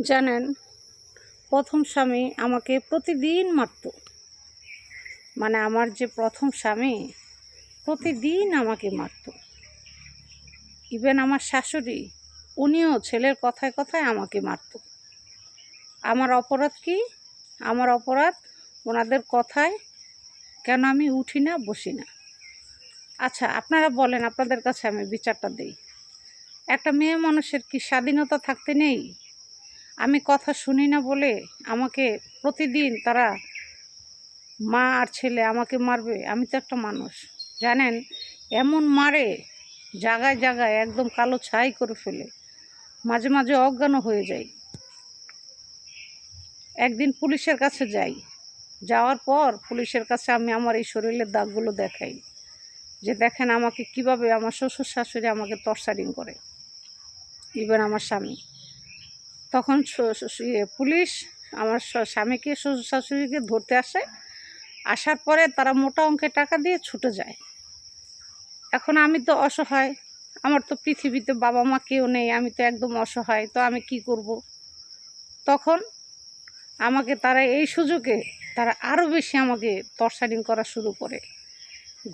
জানেন, প্রথম স্বামী আমাকে প্রতিদিন মারতো। মানে আমার যে প্রথম স্বামী, প্রতিদিন আমাকে মারতো। ইভেন আমার শাশুড়ি, উনিও ছেলের কথায় কথায় আমাকে মারতো। আমার অপরাধ কি? আমার অপরাধ ওনাদের কথায়, কেন আমি উঠি না, বসি না? আচ্ছা আপনারা বলেন, আপনাদের কাছে আমি বিচারটা দিই। একটা মেয়ে মানুষের কি স্বাধীনতা থাকতে নেই? আমি কথা শুনি না বলে আমাকে প্রতিদিন তারা মা আর ছেলে আমাকে মারবে। আমি তো একটা মানুষ, জানেন? এমন মারে জায়গায় জায়গায় একদম কালো ছাই করে ফেলে। মাঝে মাঝে অজ্ঞানও হয়ে যাই। একদিন পুলিশের কাছে যাই। যাওয়ার পর পুলিশের কাছে আমি আমার এই শরীরের দাগগুলো দেখাই। যে দেখেন আমাকে কীভাবে আমার শ্বশুর শাশুড়ি আমাকে টর্চারিং করে। ইভেন আমার স্বামী। তখন ইয়ে, পুলিশ আমার স্বামীকে শ্বশুর শাশুড়িকে ধরতে আসে। আসার পরে তারা মোটা অঙ্কের টাকা দিয়ে ছুটে যায়। এখন আমি তো অসহায়। আমার তো পৃথিবীতে বাবা মা কেউ নেই আমি তো একদম অসহায়। তো আমি কি করব? তখন আমাকে তারা এই সুযোগে তারা আরও বেশি আমাকে টর্চারিং করা শুরু করে।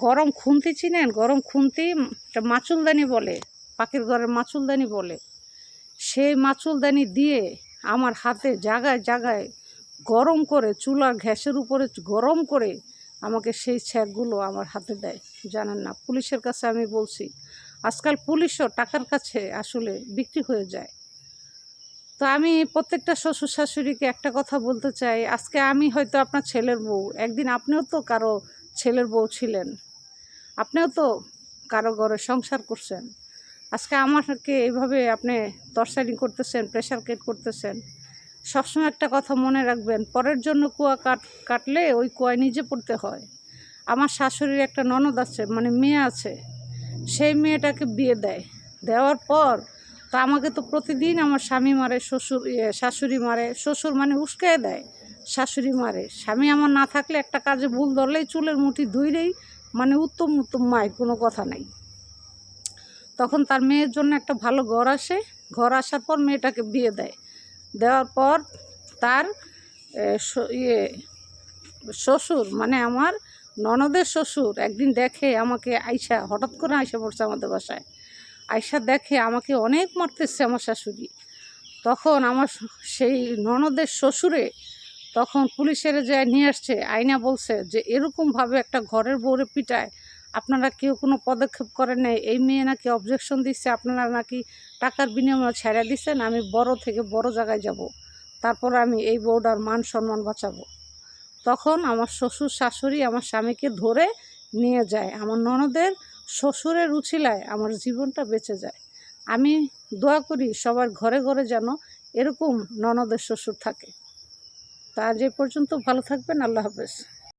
গরম খুন্তি চিনেন? গরম খুন্তি মাচুলদানি বলে পাখির ঘরের মাচুলদানি বলে। সেই মাচুলদানি দিয়ে আমার হাতে জায়গায় জাগায় গরম করে চুলার ঘ্যাসের উপরে গরম করে আমাকে সেই ছ্যাকগুলো আমার হাতে দেয়। জানেন না, পুলিশের কাছে আমি বলছি, আজকাল পুলিশও টাকার কাছে আসলে বিক্রি হয়ে যায়। তো আমি প্রত্যেকটা শ্বশুর শাশুড়িকে একটা কথা বলতে চাই, আজকে আমি হয়তো আপনার ছেলের বউ, একদিন আপনিও তো কারও ছেলের বউ ছিলেন। আপনিও তো কারও ঘরে সংসার করছেন। আজকে আমাকে এইভাবে আপনি টর্চারিং করতেছেন প্রেশার কেট করতেছেন। সবসময় একটা কথা মনে রাখবেন পরের জন্য কুয়া কাট কাটলে ওই কুয়ায় নিজে পড়তে হয়। আমার শাশুড়ির একটা ননদ আছে মানে মেয়ে আছে সেই মেয়েটাকে বিয়ে দেয়। দেওয়ার পর তো আমাকে তো প্রতিদিন আমার স্বামী মারে শ্বশুর ইয়ে, শাশুড়ি মারে শ্বশুর মানে উস্কে দেয় শাশুড়ি মারে। স্বামী আমার না থাকলে একটা কাজে ভুল ধরলেই চুলের মুঠি ধুইলেই মানে উত্তম উত্তম মায় কোনো কথা নাই। তখন তার মেয়ের জন্য একটা ভালো ঘর আসে। ঘর আসার পর মেয়েটাকে বিয়ে দেয়। দেওয়ার পর তার ইয়ে শ্বশুর মানে আমার ননদের শ্বশুর একদিন দেখে আমাকে আইসা, হঠাৎ করে আইসা পড়ছে আমাদের বাসায়। আইসা দেখে আমাকে অনেক মারতেছে আমার শাশুড়ি। তখন আমার সেই ননদের শ্বশুরে তখন পুলিশের যায় নিয়ে আসছে আইনা বলছে যে এরকমভাবে একটা ঘরের বউরে পিটায়। আপনারা কেউ কোনো পদক্ষেপ করেন নাই, এই মেয়ে নাকি অবজেকশন দিচ্ছে, আপনারা নাকি টাকার বিনিময়ে ছেড়ে দিচ্ছেন, আমি বড় থেকে বড় জায়গায় যাব, তারপর আমি এই বউটার মান সম্মান বাঁচাবো। তখন আমার শ্বশুর শাশুড়ি আমার স্বামীকে ধরে নিয়ে যায়, আমার ননদের শ্বশুরের উছিলায় আমার জীবনটা বেঁচে যায়। আমি দোয়া করি সবার ঘরে ঘরে যেন এরকম ননদের শ্বশুর থাকে। তা এ পর্যন্ত, ভালো থাকবেন, আল্লাহ হাফেজ।